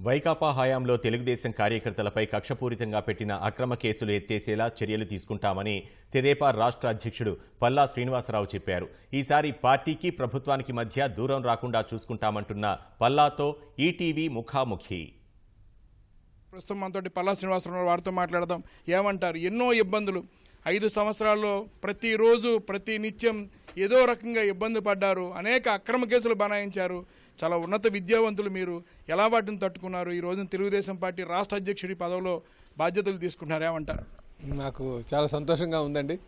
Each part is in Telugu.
వైకాపా హయాంలో తెలుగుదేశం కార్యకర్తలపై కక్షపూరితంగా పెట్టిన అక్రమ కేసులు ఎత్తేసేలా చర్యలు తీసుకుంటామని తెదేపా రాష్ట్ర అధ్యక్షుడు పల్లా శ్రీనివాసరావు చెప్పారు. ఈసారి పార్టీకి ప్రభుత్వానికి మధ్య దూరం రాకుండా చూసుకుంటామంటున్న పల్లాతో ఈటీవీ ముఖాముఖి. ప్రస్తుతం మనతోటి పల్లా శ్రీనివాసరావు వారితో మాట్లాడదాం. ఏమంటారు? ఎన్నో ఇబ్బందులు. ఐదు సంవత్సరాల్లో ప్రతిరోజు ప్రతి నిత్యం ఏదో రకంగా ఇబ్బంది పడ్డారు. అనేక అక్రమ కేసులు బనాయించారు. చాలా ఉన్నత విద్యావంతులు మీరు ఎలా వాటిని తట్టుకున్నారు? ఈ రోజున తెలుగుదేశం పార్టీ రాష్ట్ర అధ్యక్షుడి పదవిలో బాధ్యతలు తీసుకుంటున్నారు. ఏమంటారు? నాకు చాలా సంతోషంగా ఉందండి.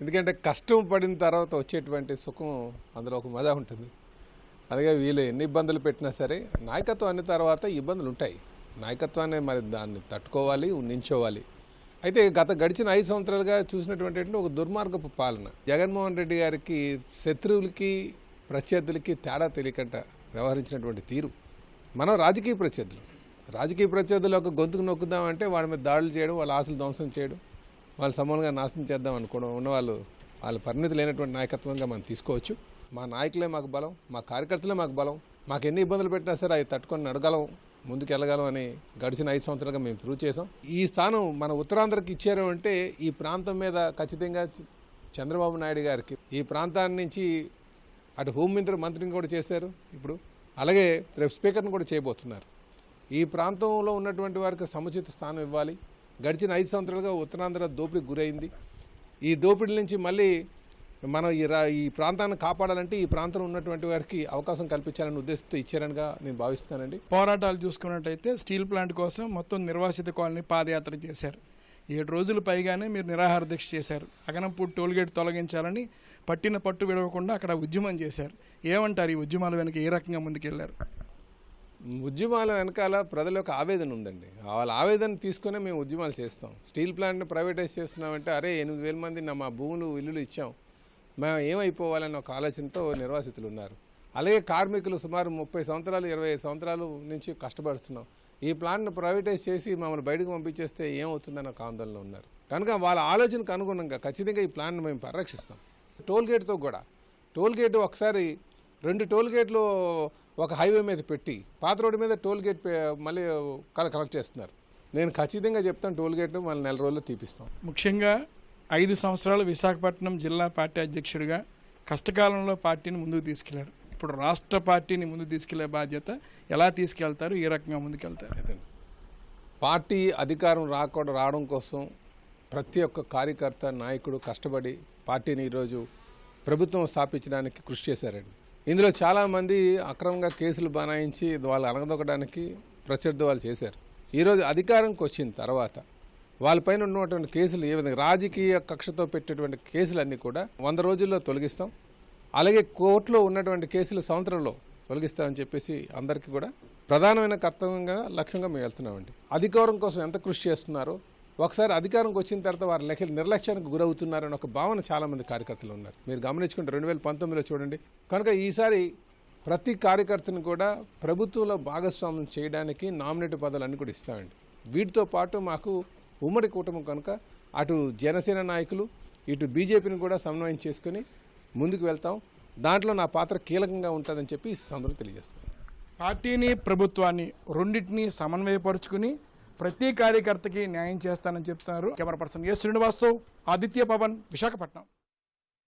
ఎందుకంటే కష్టం పడిన తర్వాత వచ్చేటువంటి సుఖం అందులో ఒక మజా ఉంటుంది. అలాగే వీళ్ళు ఎన్ని ఇబ్బందులు పెట్టినా సరే నాయకత్వం అన్న తర్వాత ఇబ్బందులు ఉంటాయి. నాయకత్వాన్ని మరి దాన్ని తట్టుకోవాలి నించోవాలి అయితే గత గడిచిన ఐదు సంవత్సరాలుగా చూసినటువంటి ఒక దుర్మార్గపు పాలన. జగన్మోహన్ రెడ్డి గారికి శత్రువులకి ప్రత్యర్థులకి తేడా తెలియకుండా వ్యవహరించినటువంటి తీరు. మనం రాజకీయ ప్రత్యర్థులు. రాజకీయ ప్రత్యర్థులు ఒక గొంతుకు నొక్కుదామంటే వాళ్ళ మీద దాడులు చేయడం వాళ్ళ ఆశలు ధ్వంసం చేయడం వాళ్ళు సమూలంగా నాశనం చేద్దాం అనుకోవడం ఉన్నవాళ్ళు వాళ్ళ పరిణితి లేనటువంటి నాయకత్వంగా మనం తీసుకోవచ్చు. మా నాయకులే మాకు బలం మా కార్యకర్తలే మాకు బలం మాకు ఎన్ని ఇబ్బందులు పెట్టినా సరే అవి తట్టుకొని నడగలం. ముందుకు వెళ్ళగలం అని గడిచిన ఐదు సంవత్సరాలుగా మేము ప్రూవ్ చేసాం ఈ స్థానం మన ఉత్తరాంధ్రకి ఇచ్చారు అంటే ఈ ప్రాంతం మీద ఖచ్చితంగా చంద్రబాబు నాయుడు గారికి ఈ ప్రాంతాన్ని నుంచి అటు హోంమంత్రి మంత్రిని కూడా చేశారు ఇప్పుడు. అలాగే రేపు స్పీకర్ని కూడా చేయబోతున్నారు. ఈ ప్రాంతంలో ఉన్నటువంటి వారికి సముచిత స్థానం ఇవ్వాలి. గడిచిన ఐదు సంవత్సరాలుగా ఉత్తరాంధ్ర దోపిడీకి గురైంది. ఈ దోపిడీ నుంచి మళ్ళీ మనం ఈ రా ఈ ప్రాంతాన్ని కాపాడాలంటే ఈ ప్రాంతంలో ఉన్నటువంటి వారికి అవకాశం కల్పించాలనే ఉద్దేశంతో ఇచ్చారనిగా నేను భావిస్తున్నానండి. పోరాటాలు చూసుకున్నట్టయితే స్టీల్ ప్లాంట్ కోసం మొత్తం నిర్వాసిత కాలనీ పాదయాత్ర చేశారు. ఏడు రోజులు పైగానే మీరు నిరాహార దీక్ష చేశారు. అగనంపూడి టోల్గేట్ తొలగించాలని పట్టిన పట్టు విడవకుండా అక్కడ ఉద్యమం చేశారు. ఏమంటారు ఈ ఉద్యమాల వెనక ఏ రకంగా ముందుకెళ్ళారు? ఉద్యమాల వెనకాల ప్రజల యొక్క ఆవేదన ఉందండి. వాళ్ళ ఆవేదన తీసుకునే మేము ఉద్యమాలు చేస్తాం. స్టీల్ ప్లాంట్ని ప్రైవేటైజ్ చేస్తున్నామంటే అరే ఎనిమిది వేల మంది నా మా భూములు ఇల్లులు ఇచ్చాం. మేము ఏమైపోవాలన్న ఒక ఆలోచనతో నిర్వాసితులు ఉన్నారు అలాగే కార్మికులు సుమారు ముప్పై సంవత్సరాలు ఇరవై సంవత్సరాలు నుంచి కష్టపడుతున్నాం. ఈ ప్లాంట్ను ప్రైవేటైజ్ చేసి మమ్మల్ని బయటకు పంపించేస్తే ఏమవుతుందని ఒక ఆందోళనలో ఉన్నారు. కనుక వాళ్ళ ఆలోచనకు అనుగుణంగా ఖచ్చితంగా ఈ ప్లాన్ను మేము పరిరక్షిస్తాం. టోల్గేట్తో కూడా టోల్గేట్ ఒకసారి రెండు టోల్గేట్లు ఒక హైవే మీద పెట్టి పాత రోడ్డు మీద టోల్గేట్ మళ్ళీ కలెక్ట్ చేస్తున్నారు. నేను ఖచ్చితంగా చెప్తాను టోల్గేట్ మళ్ళీ నెల రోజుల్లో తీపిస్తాం. ముఖ్యంగా ఐదు సంవత్సరాలు విశాఖపట్నం జిల్లా పార్టీ అధ్యక్షుడిగా కష్టకాలంలో పార్టీని ముందుకు తీసుకెళ్ళారు. ఇప్పుడు రాష్ట్ర పార్టీని ముందుకు తీసుకెళ్ళే బాధ్యత ఎలా తీసుకెళ్తారు ఏ రకంగా ముందుకెళ్తారు పార్టీ అధికారం రాకుండా రావడం కోసం ప్రతి ఒక్క కార్యకర్త నాయకుడు కష్టపడి పార్టీని ఈరోజు ప్రభుత్వం స్థాపించడానికి కృషి చేశారండి. ఇందులో చాలామంది అక్రమంగా కేసులు బనాయించి వాళ్ళు అనగదొక్కడానికి ప్రత్యర్థి వాళ్ళు చేశారు. ఈరోజు అధికారంకి వచ్చిన తర్వాత వాళ్ళపైన ఉన్నటువంటి కేసులు ఏ విధంగా రాజకీయ కక్షతో పెట్టేటువంటి కేసులన్నీ కూడా వంద రోజుల్లో తొలగిస్తాం. అలాగే కోర్టులో ఉన్నటువంటి కేసులు సంవత్సరంలో తొలగిస్తామని చెప్పేసి అందరికీ కూడా ప్రధానమైన కర్తవ్యంగా లక్ష్యంగా మేము వెళ్తున్నామండి. అధికారం కోసం ఎంత కృషి చేస్తున్నారో ఒకసారి అధికారంకి వచ్చిన తర్వాత వారి లెక్క నిర్లక్ష్యానికి గురవుతున్నారని ఒక భావన చాలా మంది కార్యకర్తలు ఉన్నారు. మీరు గమనించుకుంటే రెండు వేల పంతొమ్మిదిలో చూడండి. కనుక ఈసారి ప్రతి కార్యకర్తను కూడా ప్రభుత్వంలో భాగస్వామ్యం చేయడానికి నామినేట్ పదవులు అన్ని కూడా ఇస్తామండి. వీటితో పాటు మాకు ఉమ్మడి కూటమి కనుక అటు జనసేన నాయకులు ఇటు బీజేపీని కూడా సమన్వయం చేసుకుని ముందుకు వెళ్తాం. దాంట్లో నా పాత్ర కీలకంగా ఉంటుందని చెప్పి ఈ సందర్భంగా తెలియజేస్తాను పార్టీని ప్రభుత్వాన్ని రెండింటిని సమన్వయపరుచుకుని ప్రతి కార్యకర్తకి న్యాయం చేస్తానని చెప్తున్నారు. కెమెరా పర్సన్ ఎస్ శ్రీనివాస్తో ఆదిత్య పవన్ విశాఖపట్నం.